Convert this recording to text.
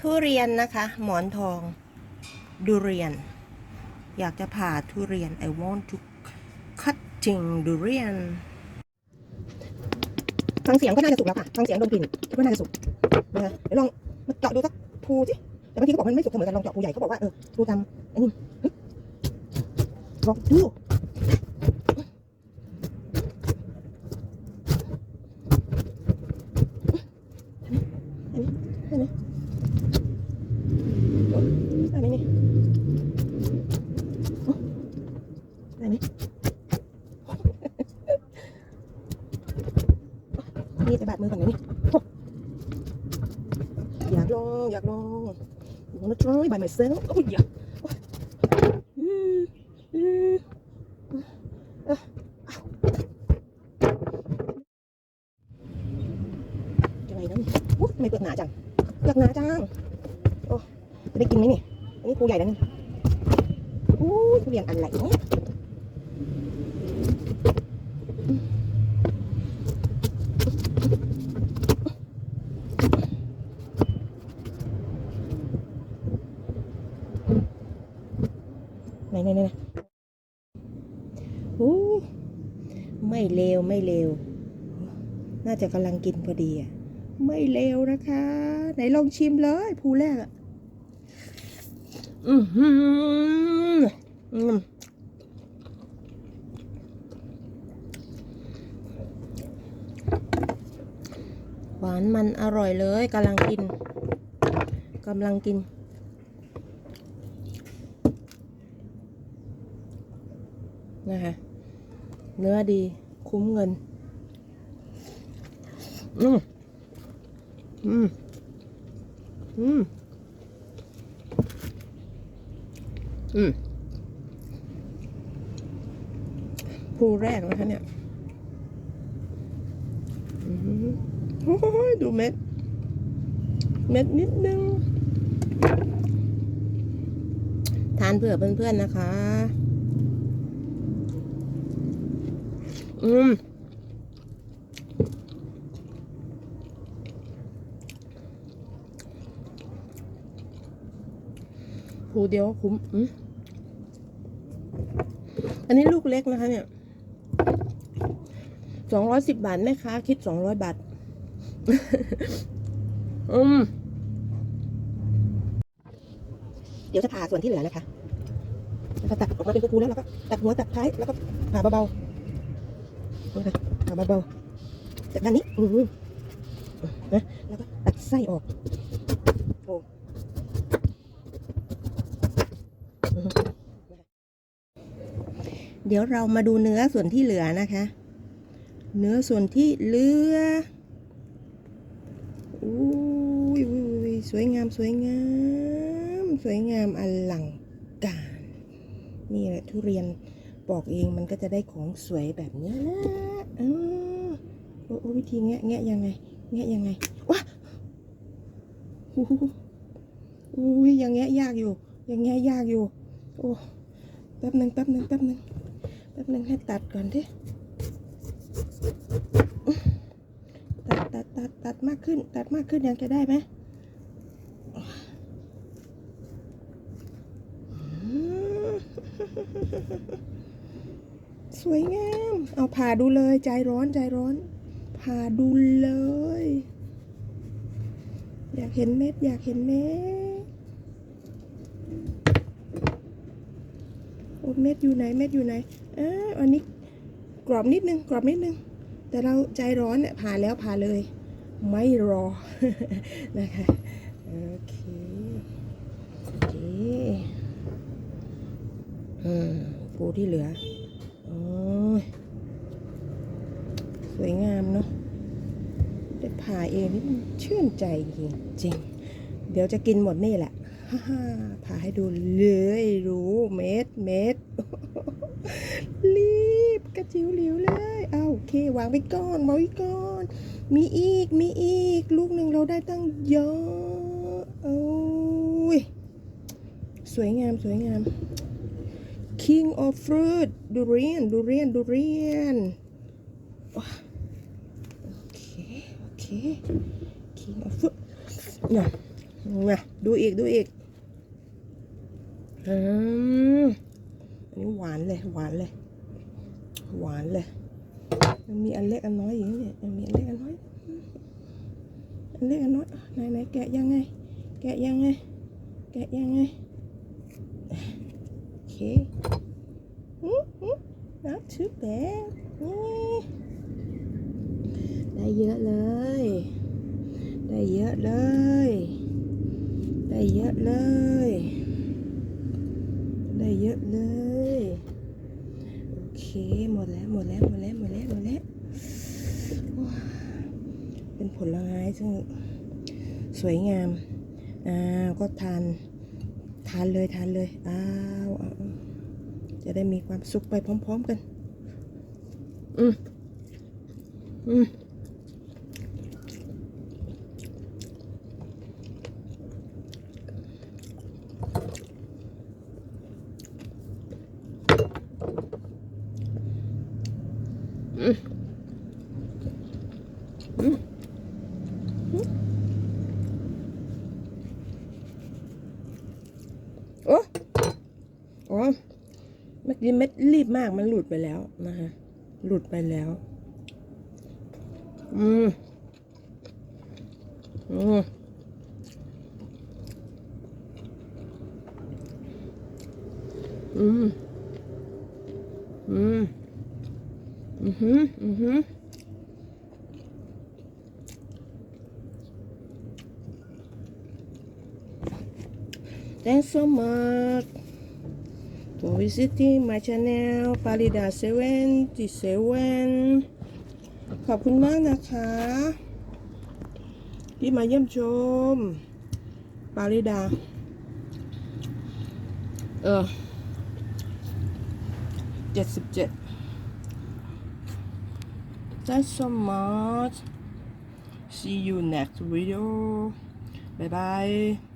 ทุเรียนนะคะ หมอนทองดูเรียน อยากจะผ่าทุเรียน I want to cutting ดูเรียนฟังเสียงก็น่าจะสุกแล้วค่ะฟังเสียงดมกลิ่นคิดว่าน่าจะสุกนะคะเดี๋ยวลองมาเจาะดูสักภูสิแต่บางทีเขาบอกมันไม่สุกเสมอกันลองเจาะภูใหญ่เขาบอกว่าเออดูตามอันนี้ลองดูได้ไหมได้ไหมนี่โอ้ได้ไหม นี่จะบาดมือก่อนนะนี่อยากลองอยากลอง I wanna try by myself โอ้ยอยาอืมอืมอะยังไงนะนี่อุ๊ยทำไมเปลือกหนาจังเปลือกหนาจังโอ้จะได้กินไหมนี่อันนี้ภูใหญ่แล้วนี่อู้ยทุเรียนอะไรเนี่ยไหนไหนไหนอู้ ไม่เลวไม่เลวน่าจะกำลังกินพอดีอะไม่เลวนะคะ ไหนลองชิมเลยภูแรกอะอือหืออืมหวานมันอร่อยเลยกำลังกินกำลังกิน นะคะ เนื้อดี คุ้มเงิน อืมอืมอืมอืมภูแรกนะคะเนี่ยอื้อหือโอ้ยดูเม็ด เม็ดนิดนึง ทานเผื่อเพื่อนๆนะคะ อืมภูเดียวคุ้มอืมอันนี้ลูกเล็กนะคะ เนี่ย สองร้อยสิบบาทแม่ค้าคิดสองร้อยบาท อืม เดี๋ยวจะผ่าส่วนที่เหลือนะคะแล้วก็ตัดออกมาเป็นฟูๆแล้วเราก็ตัดหัวตัดท้ายแล้วก็ผ่าเบาๆ อ่าเบาๆจากด้านนี้อืมนะแล้วก็ตัดไส้ออกโอ้เดี๋ยวเรามาดูเนื้อส่วนที่เหลือนะคะ เนื้อส่วนที่เหลืออุ้ยอุ้ยอุ้ยสวยงามสวยงาม สวยงามอลังการ นี่แหละทุเรียน ปอกเองมันก็จะได้ของสวยแบบนี้แหละอ้าวโอ้โอ้วิธีแงะแงะยังไง แงะยังไงว้าอู้หูอุ้ยยังแงะยากอยู่ ยังแงะยากอยู่ โอ้แป๊บหนึ่งแป๊บหนึ่งแป๊บหนึ่งแป๊บหนึ่งให้ตัดก่อนดิตัดตัดตัดตัดมากขึ้น ตัดมากขึ้นยังจะได้ไหมอืม สวยงาม เอาผ่าดูเลยใจร้อนใจร้อน ผ่าดูเลย อยากเห็นเม็ด อยากเห็นเม็ดโอ้เม็ดอยู่ไหนเม็ดอยู่ไหนอ่าอันนี้กรอบนิดนึง กรอบนิดนึง แต่เราใจร้อนเนี่ยผ่าแล้วผ่าเลย ไม่รอนะคะโอเคโอเคอืมปูที่เหลือ โอ้ยสวยงามเนาะได้ผ่าเองนี่มันชื่นใจจริงๆเดี๋ยวจะกินหมดนี่แหละฮ่าฮ่าผ่าให้ดูเลยรู้เม็ดเม็ดรีบกระจิ๋วหลิวเลยเอาโอเควางไว้ก่อนวางไว้ก่อน มีอีกมีอีก ลูกหนึ่งเราได้ตั้งเยอะโอ้ยสวยงามสวยงาม King of fruit ดูเรียนดูเรียนดูเรียนว้าโอเคโอเค King of fruit เนี่ยมาดูอีกดูอีกอืมอันนี้หวานเลยหวานเลย หวานเลยมันมีอันเล็กอันน้อยอย่างนี้เนี่ยมันมีอันเล็กอันน้อยอันเล็กอันน้อยไหนไหนแกะยังไง แกะยังไง แกะยังไงโอเค not too bad นี่ได้เยอะเลย ได้เยอะเลย ได้เยอะเลย ได้เยอะเลย โอเค หมดแล้ว หมดแล้ว หมดแล้ว หมดแล้ว หมดแล้ว เป็นผลไม้ซึ่งสวยงาม อ้าว ก็ทาน ทานเลย ทานเลย อ้าวเอาเอา จะได้มีความสุขไปพร้อม ๆกัน อืมอืมอืมอืมโอ้โอ้่อกี้เม็ดรีบมากมันหลุดไปแล้วนะคะหลุดไปแล้ว อืม อืมอืม อืม อือหืออือหือ Thanks so much for visiting my channel Palida 77ขอบคุณมากนะคะ ที่มาเยี่ยมชมปาริดา เออเจ็ดสิบเจ็ด Thanks so much see you next video bye bye